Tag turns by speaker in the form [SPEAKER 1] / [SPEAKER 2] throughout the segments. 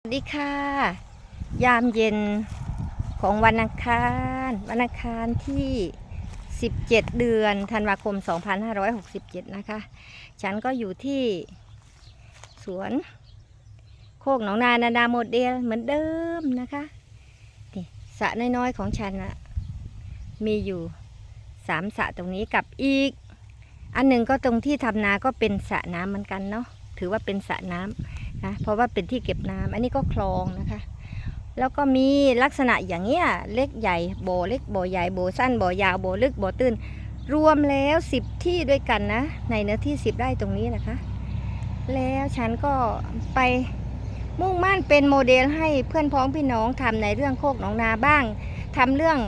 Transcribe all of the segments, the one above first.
[SPEAKER 1] สวัสดีค่ะ ยามเย็นของวันอังคาร วันอังคารที่ 17 เดือนธันวาคม 2567 นะคะ ฉันก็อยู่ที่สวนโคกหนองนานาดาโมเดลเหมือนเดิมนะคะนี่สระน้อยๆของฉันอะมีอยู่สามสระตรงนี้กับอีก อันหนึ่งก็ตรงที่ทำนาก็เป็นสระน้ำเหมือนกันเนาะถือว่าเป็นสระน้ำ นะเพราะว่าเป็นที่เก็บน้ำอันนี้ก็คลองนะคะ แล้วก็มีลักษณะอย่างเงี้ยเล็กใหญ่โบเล็กโบใหญ่โบสั้นโบยาวโบลึกโบตื้นรวมแล้ว 10 ที่ด้วยกันนะ ในเนื้อที่ 10ไร่ตรงนี้นะคะ แล้วฉันก็ไปมุ่งมั่นเป็นโมเดลให้เพื่อนพ้องพี่น้องทำในเรื่องโคกหนองนาบ้างทำเรื่อง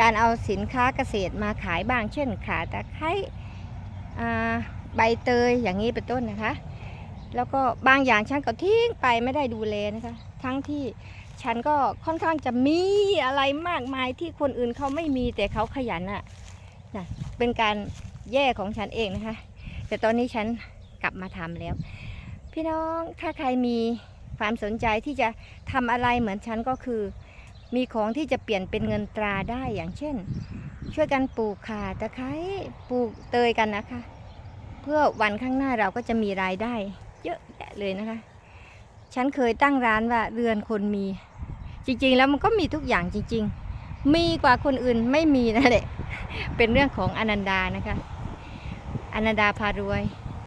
[SPEAKER 1] การเอาสินค้าเกษตรมาขายบ้าง เช่นขาตะไคร้ใบเตยอย่างนี้เป็นต้นนะคะ แล้วก็บางอย่างฉันก็ทิ้งไปไม่ได้ดูแลนะคะ ทั้งที่ฉันก็ค่อนข้างจะมีอะไรมากมายที่คนอื่นเขาไม่มีแต่เขาขยันอะนะเป็นการแย่ของฉันเองนะคะ แต่ตอนนี้ฉันกลับมาทำแล้ว พี่น้องถ้าใครมีความสนใจที่จะทำอะไรเหมือนฉันก็คือ มีของที่จะเปลี่ยนเป็นเงินตราได้อย่างเช่น ช่วยกันปลูกข่าตะไคร้ปลูกเตยกันนะคะ เพื่อวันข้างหน้าเราก็จะมีรายได้ เยอะแยะเลยนะคะ ฉันเคยตั้งร้านว่าเรือนคนมี จริงๆแล้วมันก็มีทุกอย่างจริง ๆ มีกว่าคนอื่นไม่มีนั่นแหละ เป็นเรื่องของอนันดานะคะ อนันดาพารวย